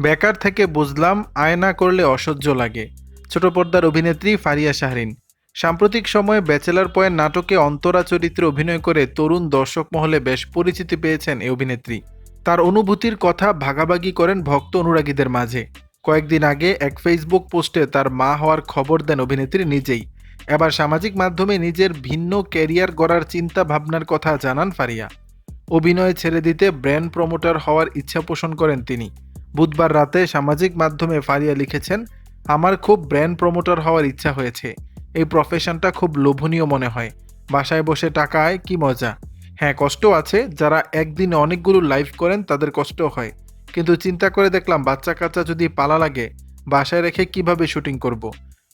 বেকার থেকে বুঝলাম, আয়না করলে অসহ্য লাগে। ছোট পর্দার অভিনেত্রী ফারিয়া শাহরিন। সাম্প্রতিক সময়ে ব্যাচেলার পয়েন্ট নাটকে অন্তরা চরিত্রে অভিনয় করে তরুণ দর্শক মহলে বেশ পরিচিতি পেয়েছেন এই অভিনেত্রী। তার অনুভূতির কথা ভাগাভাগি করেন ভক্ত অনুরাগীদের মাঝে। কয়েকদিন আগে এক ফেসবুক পোস্টে তার মা হওয়ার খবর দেন অভিনেত্রী নিজেই। এবার সামাজিক মাধ্যমে নিজের ভিন্ন ক্যারিয়ার গড়ার চিন্তা ভাবনার কথা জানান ফারিয়া। অভিনয় ছেড়ে দিতে ব্র্যান্ড প্রমোটার হওয়ার ইচ্ছা পোষণ করেন তিনি। বুধবার রাতে সামাজিক মাধ্যমে ফারিয়া লিখেছেন, আমার খুব ব্র্যান্ড প্রমোটার হওয়ার ইচ্ছা হয়েছে। এই প্রফেশনটা খুব লোভনীয় মনে হয়। বাসায় বসে টাকা আয়, কি মজা। হ্যাঁ কষ্ট আছে। যারা একদিনে অনেকগুলো লাইভ করেন, তাদের কষ্ট হয়। কিন্তু চিন্তা করে দেখলাম, বাচ্চা কাচ্চা যদি পালা লাগে, বাসায় রেখে কীভাবে শুটিং করব।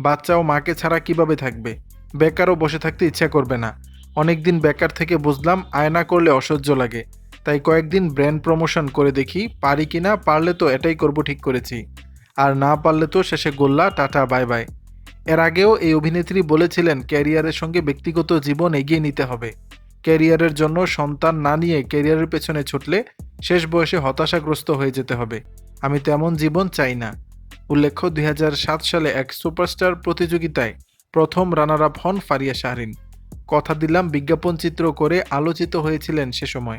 বাচ্চা ও মাকে ছাড়া কীভাবে থাকবে? বেকারও বসে থাকতে ইচ্ছা করবে না। অনেকদিন বেকার থেকে বুঝলাম, আয়না করলে অসহ্য লাগে। তাই কয়েকদিন ব্র্যান্ড প্রমোশন করে দেখি পারি কিনা পারলে তো এটাই করব ঠিক করেছি। আর না পারলে তো শেষে গোল্লা, টাটা, বাই বাই। এর আগেও এই অভিনেত্রী বলেছিলেন, ক্যারিয়ারের সঙ্গে ব্যক্তিগত জীবন এগিয়ে নিতে হবে। ক্যারিয়ারের জন্য সন্তান না নিয়ে ক্যারিয়ারের পেছনে ছুটলে শেষ বয়সে হতাশাগ্রস্ত হয়ে যেতে হবে। আমি তেমন জীবন চাই না। উল্লেখ্য, দুই হাজার সাত সালে এক সুপারস্টার প্রতিযোগিতায় প্রথম রানার আপ হন ফারিয়া শাহরিন। কথা দিলাম বিজ্ঞাপন চিত্র করে আলোচিত হয়েছিলেন সে সময়।